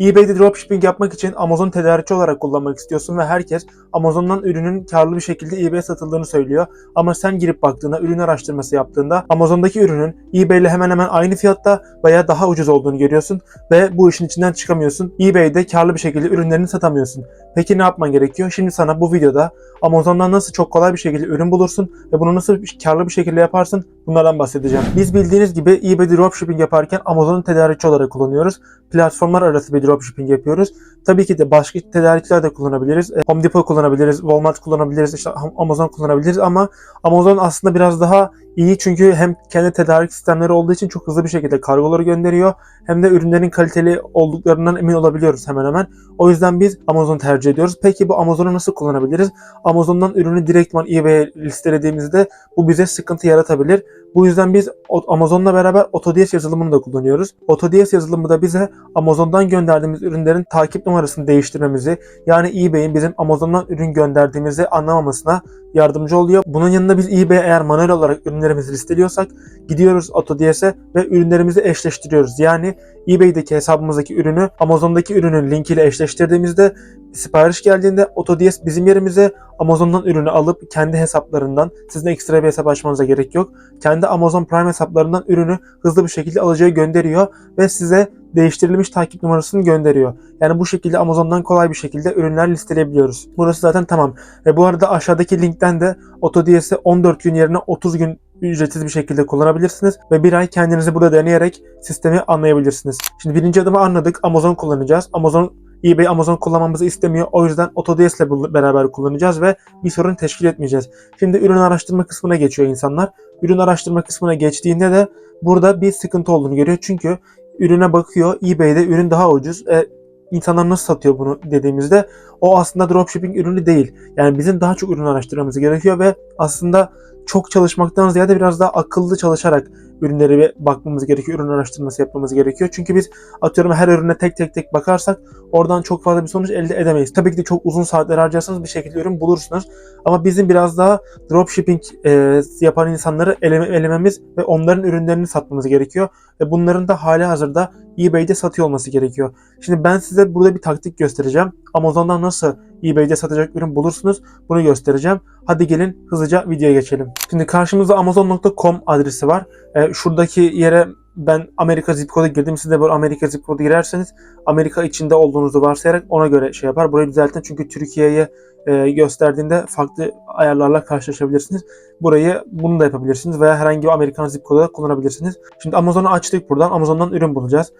eBay'de dropshipping yapmak için Amazon tedarikçi olarak kullanmak istiyorsun ve herkes Amazon'dan ürünün karlı bir şekilde eBay'e satıldığını söylüyor. Ama sen girip baktığında, ürün araştırması yaptığında Amazon'daki ürünün eBay ile hemen hemen aynı fiyatta veya daha ucuz olduğunu görüyorsun ve bu işin içinden çıkamıyorsun. eBay'de karlı bir şekilde ürünlerini satamıyorsun. Peki ne yapman gerekiyor? Şimdi sana bu videoda Amazon'dan nasıl çok kolay bir şekilde ürün bulursun ve bunu nasıl karlı bir şekilde yaparsın bunlardan bahsedeceğim. Biz bildiğiniz gibi eBay dropshipping yaparken Amazon'un tedarikçi olarak kullanıyoruz. Platformlar arası bir dropshipping yapıyoruz. Tabii ki de başka tedarikçiler de kullanabiliriz. E, Home Depot kullanabiliriz, Walmart kullanabiliriz, işte Amazon kullanabiliriz ama Amazon aslında biraz daha iyi çünkü hem kendi tedarik sistemleri olduğu için çok hızlı bir şekilde kargoları gönderiyor hem de ürünlerin kaliteli olduklarından emin olabiliyoruz hemen hemen. O yüzden biz Amazon tercih ediyoruz. Peki bu Amazon'u nasıl kullanabiliriz? Amazon'dan ürünü direktman eBay'e listelediğimizde bu bize sıkıntı yaratabilir. Bu yüzden biz Amazon'la beraber AutoDS yazılımını da kullanıyoruz. AutoDS yazılımı da bize Amazon'dan gönderdiğimiz ürünlerin takip numarasını değiştirmemizi yani eBay'in bizim Amazon'dan ürün gönderdiğimizi anlamamasına yardımcı oluyor. Bunun yanında biz eBay'e eğer manuel olarak ürünlerimizi listeliyorsak gidiyoruz AutoDS'e ve ürünlerimizi eşleştiriyoruz. Yani eBay'deki hesabımızdaki ürünü Amazon'daki ürünün linkiyle eşleştirdiğimizde sipariş geldiğinde AutoDS bizim yerimize Amazon'dan ürünü alıp kendi hesaplarından sizin ekstra bir hesap açmanıza gerek yok. Kendi Amazon Prime hesaplarından ürünü hızlı bir şekilde alıcıya gönderiyor ve size değiştirilmiş takip numarasını gönderiyor. Yani bu şekilde Amazon'dan kolay bir şekilde ürünler listeleyebiliyoruz. Burası zaten tamam. Ve bu arada aşağıdaki linkten de AutoDS'i 14 gün yerine 30 gün ücretsiz bir şekilde kullanabilirsiniz ve bir ay kendinizi burada deneyerek sistemi anlayabilirsiniz. Şimdi birinci adımı anladık. Amazon kullanacağız. Amazon eBay Amazon kullanmamızı istemiyor. O yüzden AutoDS ile beraber kullanacağız ve bir sorun teşkil etmeyeceğiz. Şimdi ürün araştırma kısmına geçiyor insanlar. Ürün araştırma kısmına geçtiğinde de burada bir sıkıntı olduğunu görüyor. Çünkü ürüne bakıyor. eBay'de ürün daha ucuz. E, insanlar nasıl satıyor bunu dediğimizde o aslında dropshipping ürünü değil. Yani bizim daha çok ürün araştırmamız gerekiyor ve aslında çok çalışmaktan ziyade biraz daha akıllı çalışarak ürünleri ve bakmamız gerekiyor. Ürün araştırması yapmamız gerekiyor. Çünkü biz atıyorum her ürüne tek tek tek bakarsak oradan çok fazla bir sonuç elde edemeyiz. Tabii ki de çok uzun saatler harcarsanız bir şekilde ürün bulursunuz. Ama bizim biraz daha dropshipping e, yapan insanları eleme, elememiz ve onların ürünlerini satmamız gerekiyor. Ve bunların da hali hazırda eBay'de satıyor olması gerekiyor. Şimdi ben size burada bir taktik göstereceğim. Amazon'dan nasıl eBay'de satacak ürün bulursunuz bunu göstereceğim. Hadi gelin hızlıca videoya geçelim. Şimdi karşımızda amazon.com adresi var. Şuradaki yere ben Amerika zip kodu girdim. Siz de böyle Amerika zip kodu girerseniz Amerika içinde olduğunuzu varsayarak ona göre şey yapar. Burayı düzeltin çünkü Türkiye'ye e, gösterdiğinde farklı ayarlarla karşılaşabilirsiniz. Burayı bunu da yapabilirsiniz veya herhangi bir Amerikan zip kodu da kullanabilirsiniz. Şimdi Amazon'u açtık buradan. Amazon'dan ürün bulacağız.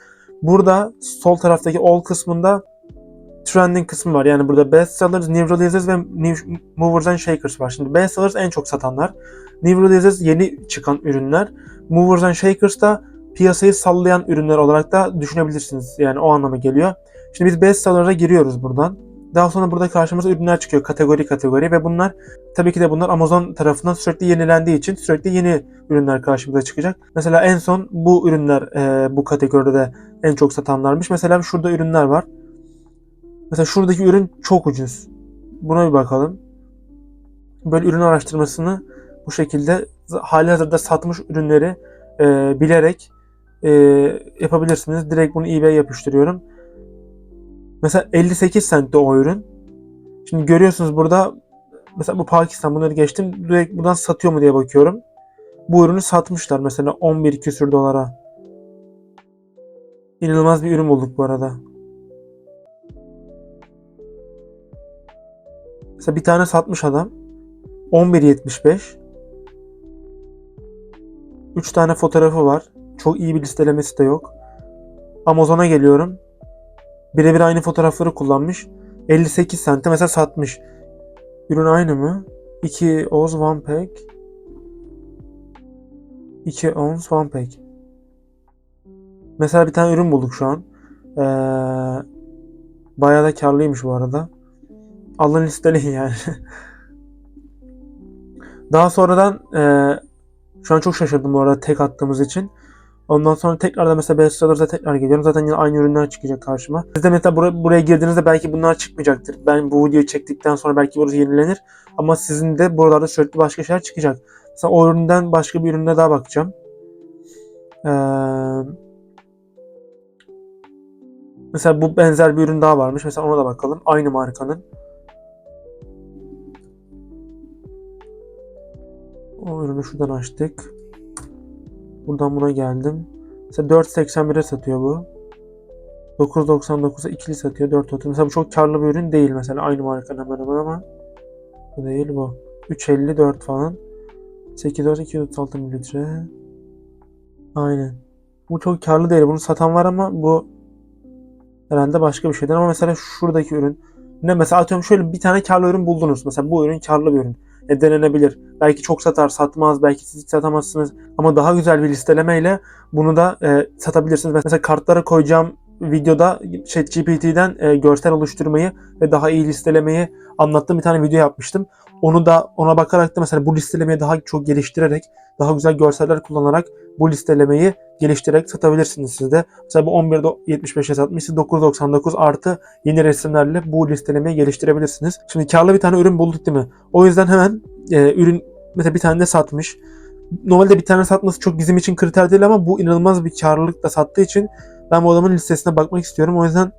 Burada sol taraftaki all kısmında trending kısmı var. Yani burada best sellers, new releases ve new movers and shakers var. Şimdi best sellers en çok satanlar. New releases yeni çıkan ürünler. Movers and shakers da piyasayı sallayan ürünler olarak da düşünebilirsiniz. Yani o anlama geliyor. Şimdi biz best seller'a giriyoruz buradan. Daha sonra burada karşımıza ürünler çıkıyor kategori kategori ve bunlar tabii ki de bunlar Amazon tarafından sürekli yenilendiği için sürekli yeni ürünler karşımıza çıkacak. Mesela en son bu ürünler e, bu kategoride en çok satanlarmış. Mesela şurada ürünler var. Mesela şuradaki ürün çok ucuz. Buna bir bakalım. Böyle ürün araştırmasını bu şekilde hali hazırda satmış ürünleri e, bilerek e, yapabilirsiniz. Direkt bunu eBay'e yapıştırıyorum. Mesela 58 centte o ürün. Şimdi görüyorsunuz burada mesela bu Pakistan bunları geçtim. Direkt buradan satıyor mu diye bakıyorum. Bu ürünü satmışlar mesela 11 küsür dolara. İnanılmaz bir ürün bulduk bu arada. Mesela bir tane satmış adam. 11.75. 3 tane fotoğrafı var. Çok iyi bir listelemesi de yok. Amazon'a geliyorum. Birebir aynı fotoğrafları kullanmış. 58 sente mesela satmış. Ürün aynı mı? 2 oz one pack. 2 ounce one pack. Mesela bir tane ürün bulduk şu an. Ee, bayağı da karlıymış bu arada. Alın listeleyin yani. Daha sonradan e, şu an çok şaşırdım bu arada tek attığımız için. Ondan sonra tekrar da mesela best sellers'a tekrar geliyorum. Zaten yine aynı ürünler çıkacak karşıma. Siz de mesela buraya, buraya girdiğinizde belki bunlar çıkmayacaktır. Ben bu videoyu çektikten sonra belki burası yenilenir. Ama sizin de buralarda sürekli başka şeyler çıkacak. Mesela o üründen başka bir ürüne daha bakacağım. Ee, Mesela bu benzer bir ürün daha varmış. Mesela ona da bakalım. Aynı markanın. O ürünü şuradan açtık. Buradan buna geldim. Mesela 4.81'e satıyor bu. 9.99'a ikili satıyor. 4.30. Mesela bu çok karlı bir ürün değil mesela. Aynı markanın hemen hemen ama. Bu değil bu. 3.54 falan. 8.4 236 mililitre. Aynen. Bu çok karlı değil. Bunu satan var ama bu herhalde başka bir şeyden ama mesela şuradaki ürün ne mesela atıyorum şöyle bir tane karlı ürün buldunuz. Mesela bu ürün karlı bir ürün. E, denenebilir. Belki çok satar, satmaz, belki siz hiç satamazsınız. Ama daha güzel bir listelemeyle bunu da e, satabilirsiniz. Mesela kartlara koyacağım videoda ChatGPT'den e, görsel oluşturmayı ve daha iyi listelemeyi anlattığım bir tane video yapmıştım. Onu da ona bakarak da mesela bu listelemeyi daha çok geliştirerek, daha güzel görseller kullanarak bu listelemeyi geliştirerek satabilirsiniz siz de. Mesela bu 11.75'e satmışsınız 9.99 artı yeni resimlerle bu listelemeyi geliştirebilirsiniz. Şimdi karlı bir tane ürün bulduk değil mi? O yüzden hemen e, ürün mesela bir tane de satmış. Normalde bir tane satması çok bizim için kriter değil ama bu inanılmaz bir karlılık da sattığı için ben bu adamın listesine bakmak istiyorum. O yüzden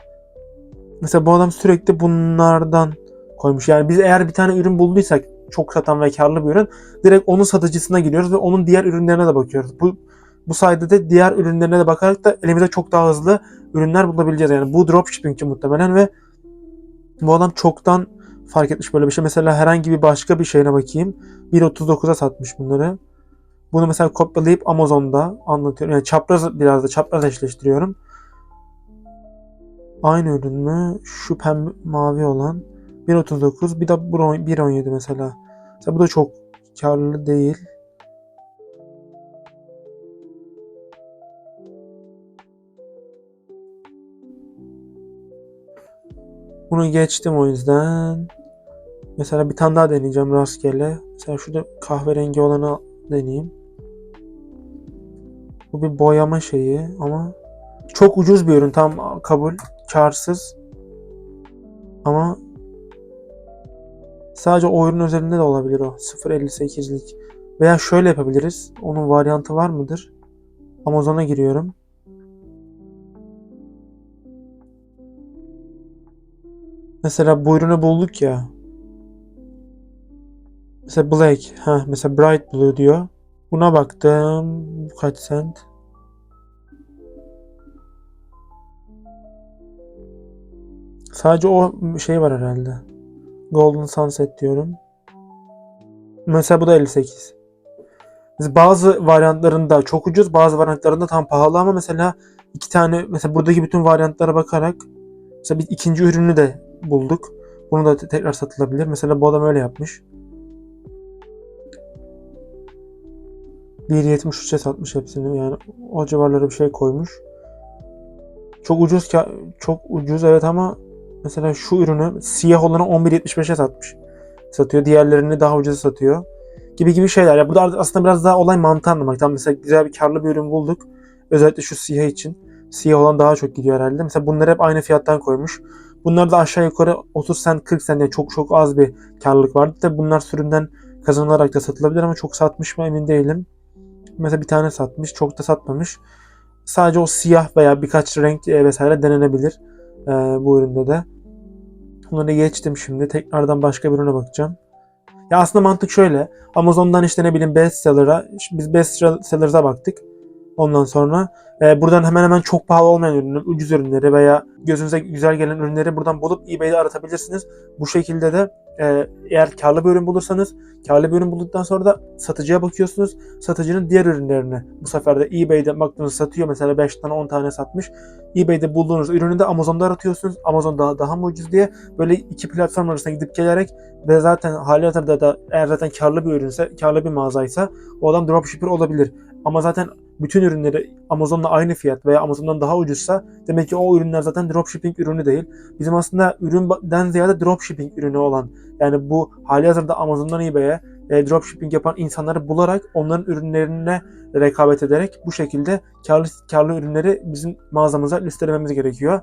mesela bu adam sürekli bunlardan koymuş. Yani biz eğer bir tane ürün bulduysak çok satan ve karlı bir ürün direkt onun satıcısına giriyoruz ve onun diğer ürünlerine de bakıyoruz. Bu bu sayede de diğer ürünlerine de bakarak da elimize çok daha hızlı ürünler bulabileceğiz. Yani bu dropshipping'ci muhtemelen ve bu adam çoktan fark etmiş böyle bir şey. Mesela herhangi bir başka bir şeyine bakayım. 1.39'a satmış bunları. Bunu mesela kopyalayıp Amazon'da anlatıyorum. Yani çapraz biraz da çapraz eşleştiriyorum. Aynı ürün mü? Şu pembe mavi olan 1.39 bir de bu 1.17 mesela. Mesela bu da çok karlı değil. Bunu geçtim o yüzden. Mesela bir tane daha deneyeceğim rastgele. Mesela şurada kahverengi olanı deneyeyim. Bu bir boyama şeyi ama çok ucuz bir ürün tam kabul. Karsız. Ama sadece o ürün özelinde de olabilir o. 0.58'lik. Veya şöyle yapabiliriz. Onun varyantı var mıdır? Amazon'a giriyorum. Mesela bu ürünü bulduk ya. Mesela Black. Ha, mesela Bright Blue diyor. Buna baktım. Bu kaç cent? Sadece o şey var herhalde. Golden Sunset diyorum. Mesela bu da 58. Bazı varyantlarında çok ucuz, bazı varyantlarında tam pahalı ama mesela iki tane mesela buradaki bütün varyantlara bakarak mesela bir ikinci ürünü de bulduk. Bunu da tekrar satılabilir. Mesela bu adam öyle yapmış. 1.73'e satmış hepsini. Yani o civarlara bir şey koymuş. Çok ucuz ki çok ucuz evet ama mesela şu ürünü siyah olanı 11.75'e satmış. Satıyor. Diğerlerini daha ucuza satıyor. Gibi gibi şeyler. Ya burada aslında biraz daha olay mantığı anlamak. Tam mesela güzel bir karlı bir ürün bulduk. Özellikle şu siyah için. Siyah olan daha çok gidiyor herhalde. Mesela bunları hep aynı fiyattan koymuş. Bunlar da aşağı yukarı 30 cent 40 cent yani çok çok az bir karlılık vardı. Tabi bunlar sürümden kazanılarak da satılabilir ama çok satmış mı emin değilim. Mesela bir tane satmış, çok da satmamış. Sadece o siyah veya birkaç renk e, vesaire denenebilir e, bu üründe de. Bunları geçtim şimdi. Tekrardan başka bir ürüne bakacağım. Ya aslında mantık şöyle. Amazon'dan işte ne bileyim bestseller'a, biz bestseller'a baktık. Ondan sonra e, buradan hemen hemen çok pahalı olmayan ürünler, ucuz ürünleri veya gözünüze güzel gelen ürünleri buradan bulup eBay'de aratabilirsiniz. Bu şekilde de e, eğer karlı bir ürün bulursanız, karlı bir ürün bulduktan sonra da satıcıya bakıyorsunuz. Satıcının diğer ürünlerini bu sefer de eBay'de baktığınız satıyor. Mesela 5 tane 10 tane satmış. eBay'de bulduğunuz ürünü de Amazon'da aratıyorsunuz. Amazon daha, daha mı ucuz diye böyle iki platform arasında gidip gelerek ve zaten hali hazırda da eğer zaten karlı bir ürünse, karlı bir mağazaysa o adam dropshipper olabilir. Ama zaten bütün ürünleri Amazon'la aynı fiyat veya Amazon'dan daha ucuzsa demek ki o ürünler zaten dropshipping ürünü değil. Bizim aslında üründen ziyade dropshipping ürünü olan yani bu hali hazırda Amazon'dan eBay'e e, dropshipping yapan insanları bularak onların ürünlerine rekabet ederek bu şekilde karlı, karlı ürünleri bizim mağazamıza listelememiz gerekiyor.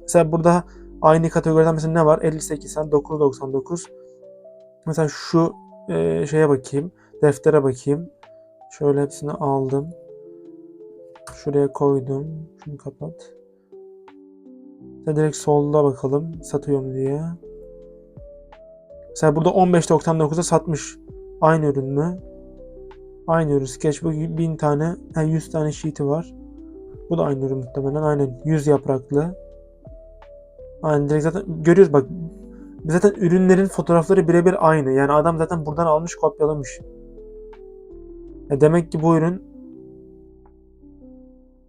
Mesela burada aynı kategoriden mesela ne var? 58 sen 9.99 Mesela şu e, şeye bakayım. Deftere bakayım. Şöyle hepsini aldım. Şuraya koydum. Şunu kapat. Mesela direkt solda bakalım satıyor mu diye. Mesela burada 15.99'a satmış. Aynı ürün mü? Aynı ürün. Sketchbook 1000 tane, yani 100 tane sheet'i var. Bu da aynı ürün muhtemelen. Aynen 100 yapraklı. Aynen direkt zaten görüyoruz bak. Zaten ürünlerin fotoğrafları birebir aynı. Yani adam zaten buradan almış kopyalamış. Ya demek ki bu ürün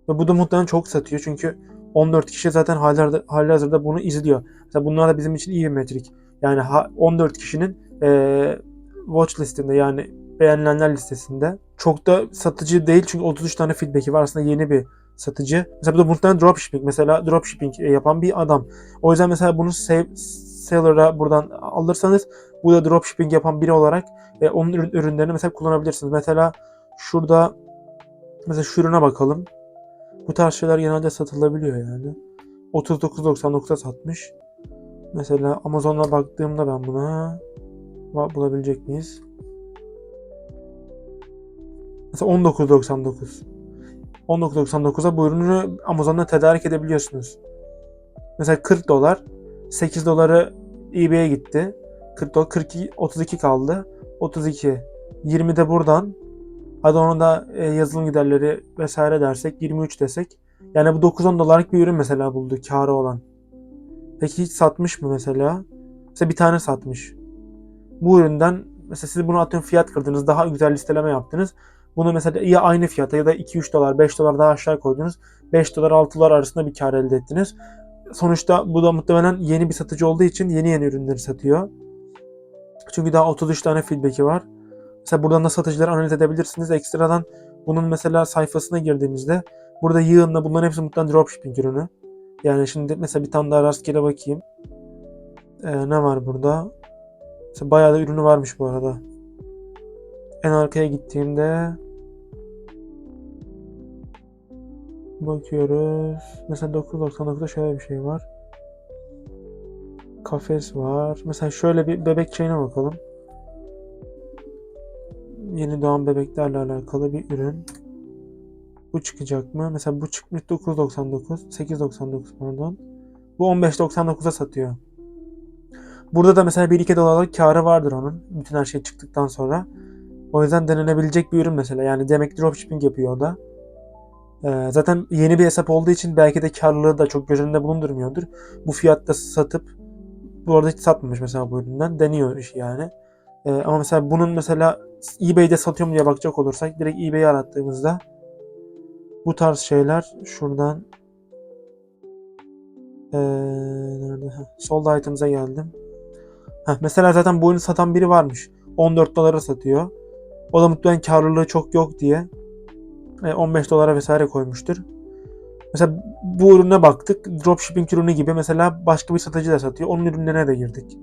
ve bu da muhtemelen çok satıyor çünkü 14 kişi zaten halihazırda, halihazırda bunu izliyor. Mesela bunlar da bizim için iyi bir metrik. Yani ha- 14 kişinin watch listinde yani beğenilenler listesinde. Çok da satıcı değil çünkü 33 tane feedback'i var. Aslında yeni bir satıcı. Mesela bu da muhtemelen dropshipping. Mesela dropshipping yapan bir adam. O yüzden mesela bunu save, seller'a buradan alırsanız bu da dropshipping yapan biri olarak onun ürün- ürünlerini mesela kullanabilirsiniz. Mesela şurada mesela şu ürüne bakalım. Bu tarz şeyler genelde satılabiliyor yani. 39.99'a satmış. Mesela Amazon'a baktığımda ben buna bulabilecek miyiz? Mesela 19.99. 19.99'a bu ürünü Amazon'da tedarik edebiliyorsunuz. Mesela 40 dolar. 8 doları eBay'e gitti. 40 dolar 42 32 kaldı. 32. 20 de buradan. Hadi onu da e, yazılım giderleri vesaire dersek 23 desek. Yani bu 9-10 dolarlık bir ürün mesela buldu karı olan. Peki hiç satmış mı mesela? Mesela bir tane satmış. Bu üründen mesela siz bunu atıyorum fiyat kırdınız. Daha güzel listeleme yaptınız. Bunu mesela ya aynı fiyata ya da 2-3 dolar 5 dolar daha aşağı koydunuz. 5 dolar 6 dolar arasında bir kar elde ettiniz. Sonuçta bu da muhtemelen yeni bir satıcı olduğu için yeni yeni ürünleri satıyor. Çünkü daha 33 tane feedback'i var. Mesela buradan da satıcıları analiz edebilirsiniz. Ekstradan bunun mesela sayfasına girdiğimizde burada yığınla bunların hepsi muhtemelen dropshipping ürünü. Yani şimdi mesela bir tane daha rastgele bakayım. Ee, ne var burada? Mesela bayağı da ürünü varmış bu arada. En arkaya gittiğimde bakıyoruz. Mesela 9.99'da şöyle bir şey var. Kafes var. Mesela şöyle bir bebek şeyine bakalım. Yeni doğan bebeklerle alakalı bir ürün. Bu çıkacak mı? Mesela bu çıkmış 9.99, 8.99 pardon. Bu 15.99'a satıyor. Burada da mesela 1-2 dolarlık karı vardır onun. Bütün her şey çıktıktan sonra. O yüzden denenebilecek bir ürün mesela. Yani demek dropshipping yapıyor o da. Ee, zaten yeni bir hesap olduğu için belki de karlılığı da çok göz önünde bulundurmuyordur. Bu fiyatta satıp bu arada hiç satmamış mesela bu üründen. Deniyor iş yani. Ee, ama mesela bunun mesela eBay'de satıyor mu diye bakacak olursak direkt eBay'i arattığımızda bu tarz şeyler şuradan ee, nerede? Heh, sold items'a geldim. Heh, mesela zaten bu ürünü satan biri varmış. 14 dolara satıyor. O da muhtemelen karlılığı çok yok diye e, 15 dolara vesaire koymuştur. Mesela bu ürüne baktık. Dropshipping ürünü gibi mesela başka bir satıcı da satıyor. Onun ürünlerine de girdik.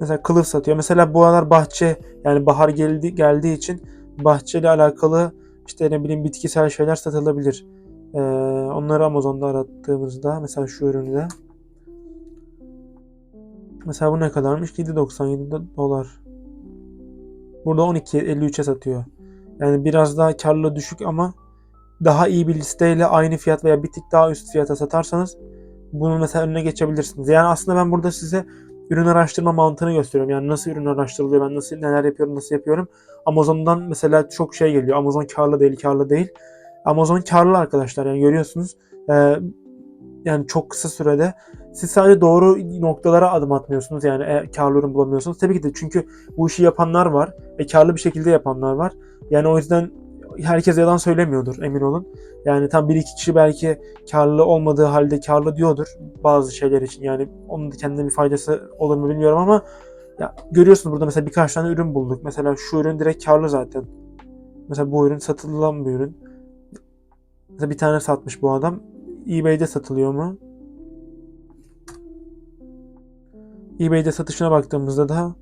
Mesela kılıf satıyor. Mesela bu aralar bahçe yani bahar geldi, geldiği için bahçeyle alakalı işte ne bileyim bitkisel şeyler satılabilir. Ee, onları Amazon'da arattığımızda mesela şu ürünü de Mesela bu ne kadarmış? 7.97 dolar. Burada 12.53'e satıyor. Yani biraz daha karlı düşük ama daha iyi bir listeyle aynı fiyat veya bir tık daha üst fiyata satarsanız bunun mesela önüne geçebilirsiniz. Yani aslında ben burada size ürün araştırma mantığını gösteriyorum. Yani nasıl ürün araştırılıyor, ben nasıl neler yapıyorum, nasıl yapıyorum. Amazon'dan mesela çok şey geliyor. Amazon karlı değil, karlı değil. Amazon karlı arkadaşlar yani görüyorsunuz. Ee, yani çok kısa sürede siz sadece doğru noktalara adım atmıyorsunuz. Yani e, karlı ürün bulamıyorsunuz. Tabii ki de çünkü bu işi yapanlar var ve karlı bir şekilde yapanlar var. Yani o yüzden herkes yalan söylemiyordur emin olun. Yani tam bir iki kişi belki karlı olmadığı halde karlı diyordur bazı şeyler için. Yani onun da kendine bir faydası olur mu bilmiyorum ama ya görüyorsunuz burada mesela birkaç tane ürün bulduk. Mesela şu ürün direkt karlı zaten. Mesela bu ürün satılan bir ürün. Mesela bir tane satmış bu adam. eBay'de satılıyor mu? eBay'de satışına baktığımızda da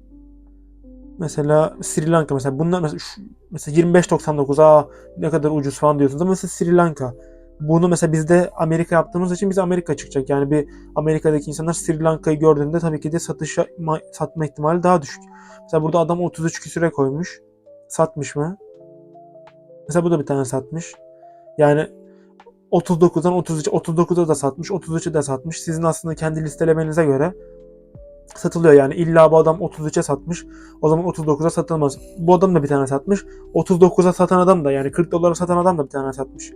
mesela Sri Lanka mesela bunlar mesela, şu, mesela 25.99 aa ne kadar ucuz falan diyorsunuz ama mesela Sri Lanka bunu mesela bizde Amerika yaptığımız için bize Amerika çıkacak. Yani bir Amerika'daki insanlar Sri Lanka'yı gördüğünde tabii ki de satışa satma ihtimali daha düşük. Mesela burada adam 33 küsüre koymuş. Satmış mı? Mesela bu da bir tane satmış. Yani 39'dan 33 39'a da satmış, 33'e de satmış. Sizin aslında kendi listelemenize göre satılıyor yani. İlla bu adam 33'e satmış. O zaman 39'a satılmaz. Bu adam da bir tane satmış. 39'a satan adam da yani 40 dolara satan adam da bir tane satmış.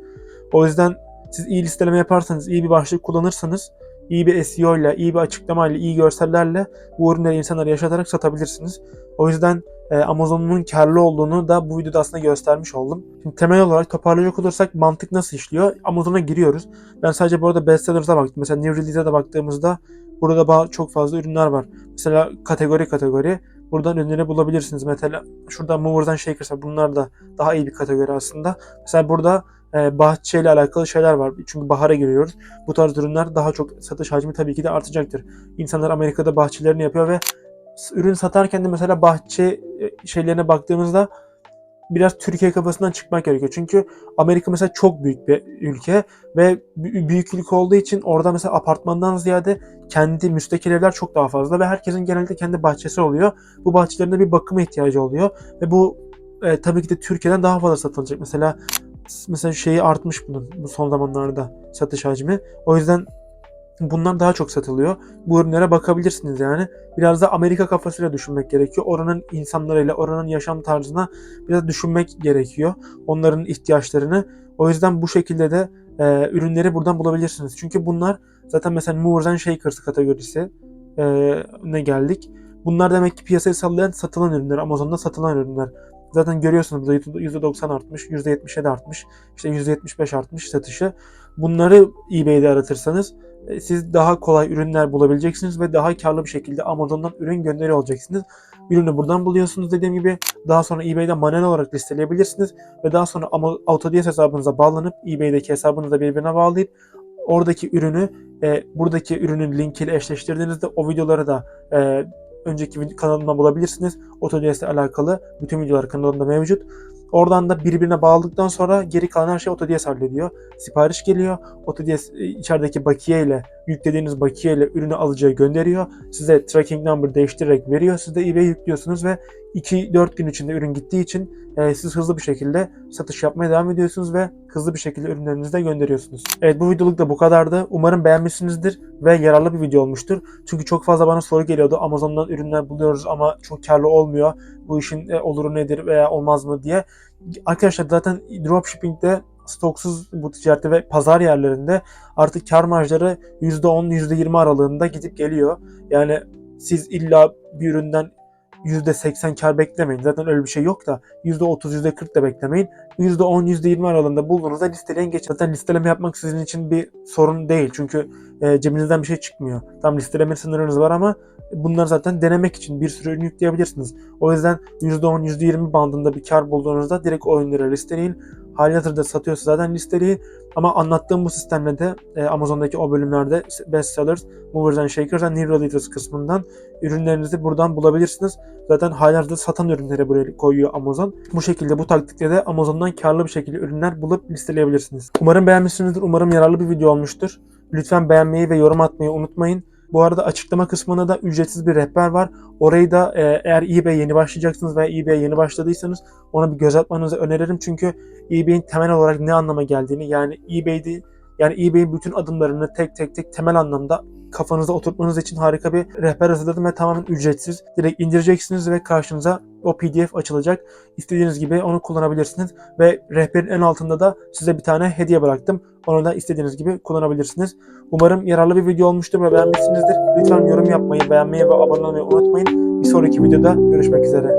O yüzden siz iyi listeleme yaparsanız, iyi bir başlık kullanırsanız, iyi bir SEO ile, iyi bir açıklamayla, iyi görsellerle bu ürünleri insanlara yaşatarak satabilirsiniz. O yüzden e, Amazon'un karlı olduğunu da bu videoda aslında göstermiş oldum. Şimdi temel olarak toparlayacak olursak mantık nasıl işliyor? Amazon'a giriyoruz. Ben sadece bu arada bestsellers'a baktım. Mesela New Release'e de baktığımızda burada çok fazla ürünler var. Mesela kategori kategori buradan ürünleri bulabilirsiniz. Mesela şurada Movers and Shakers var. Bunlar da daha iyi bir kategori aslında. Mesela burada e, bahçeyle alakalı şeyler var. Çünkü bahara giriyoruz. Bu tarz ürünler daha çok satış hacmi tabii ki de artacaktır. İnsanlar Amerika'da bahçelerini yapıyor ve ürün satarken de mesela bahçe e, şeylerine baktığımızda biraz Türkiye kafasından çıkmak gerekiyor. Çünkü Amerika mesela çok büyük bir ülke ve bü- büyük ülke olduğu için orada mesela apartmandan ziyade kendi müstakil evler çok daha fazla ve herkesin genelde kendi bahçesi oluyor. Bu bahçelerinde bir bakıma ihtiyacı oluyor ve bu e, tabii ki de Türkiye'den daha fazla satılacak. Mesela mesela şeyi artmış bunun bu son zamanlarda satış hacmi. O yüzden bundan daha çok satılıyor. Bu ürünlere bakabilirsiniz yani. Biraz da Amerika kafasıyla düşünmek gerekiyor. Oranın insanlarıyla, oranın yaşam tarzına biraz düşünmek gerekiyor. Onların ihtiyaçlarını. O yüzden bu şekilde de e, ürünleri buradan bulabilirsiniz. Çünkü bunlar zaten mesela Movers and Shakers kategorisi e, ne geldik. Bunlar demek ki piyasayı sallayan satılan ürünler. Amazon'da satılan ürünler. Zaten görüyorsunuz burada %90 artmış, %70'e de artmış, işte %75 artmış satışı. Bunları eBay'de aratırsanız siz daha kolay ürünler bulabileceksiniz ve daha karlı bir şekilde Amazon'dan ürün gönderiyor olacaksınız. Ürünü buradan buluyorsunuz dediğim gibi. Daha sonra eBay'de manuel olarak listeleyebilirsiniz ve daha sonra AutoDS hesabınıza bağlanıp eBay'deki hesabınızla birbirine bağlayıp oradaki ürünü e, buradaki ürünün linkiyle eşleştirdiğinizde o videoları da e, önceki vid- kanalımda bulabilirsiniz. AutoDS ile alakalı bütün videolar kanalımda mevcut. Oradan da birbirine bağladıktan sonra geri kalan her şey AutoDS hallediyor. Sipariş geliyor. AutoDS e, içerideki bakiye ile yüklediğiniz bakiye ile ürünü alıcıya gönderiyor. Size tracking number değiştirerek veriyor. Siz de eBay yüklüyorsunuz ve 2-4 gün içinde ürün gittiği için e, siz hızlı bir şekilde satış yapmaya devam ediyorsunuz ve hızlı bir şekilde ürünlerinizi de gönderiyorsunuz. Evet bu videoluk da bu kadardı. Umarım beğenmişsinizdir ve yararlı bir video olmuştur. Çünkü çok fazla bana soru geliyordu. Amazon'dan ürünler buluyoruz ama çok karlı olmuyor. Bu işin e, oluru nedir veya olmaz mı diye. Arkadaşlar zaten dropshipping'de stoksuz bu ticarette ve pazar yerlerinde artık kar marjları %10, %20 aralığında gidip geliyor. Yani siz illa bir üründen %80 kar beklemeyin. Zaten öyle bir şey yok da %30, %40 da beklemeyin. %10, %20 aralığında bulduğunuzda listeleyin geçin. Zaten listeleme yapmak sizin için bir sorun değil. Çünkü e, cebinizden bir şey çıkmıyor. Tam listeleme sınırınız var ama bunlar zaten denemek için bir sürü ürün yükleyebilirsiniz. O yüzden %10, %20 bandında bir kar bulduğunuzda direkt o ürünleri listeleyin. Halihazırda satıyorsa zaten listeleyin. Ama anlattığım bu sistemle de e, Amazon'daki o bölümlerde Bestsellers, Movers and Shakers and New Releases kısmından ürünlerinizi buradan bulabilirsiniz. Zaten halihazırda satan ürünleri buraya koyuyor Amazon. Bu şekilde bu taktikle de Amazon'dan karlı bir şekilde ürünler bulup listeleyebilirsiniz. Umarım beğenmişsinizdir. Umarım yararlı bir video olmuştur. Lütfen beğenmeyi ve yorum atmayı unutmayın. Bu arada açıklama kısmına da ücretsiz bir rehber var. Orayı da e, eğer eBay yeni başlayacaksınız veya eBay'e yeni başladıysanız ona bir göz atmanızı öneririm. Çünkü eBay'in temel olarak ne anlama geldiğini yani eBay'de yani eBay'in bütün adımlarını tek tek tek temel anlamda kafanızda oturtmanız için harika bir rehber hazırladım ve tamamen ücretsiz. Direkt indireceksiniz ve karşınıza o PDF açılacak. İstediğiniz gibi onu kullanabilirsiniz ve rehberin en altında da size bir tane hediye bıraktım. Onu istediğiniz gibi kullanabilirsiniz. Umarım yararlı bir video olmuştur ve beğenmişsinizdir. Lütfen yorum yapmayı, beğenmeyi ve abone olmayı unutmayın. Bir sonraki videoda görüşmek üzere.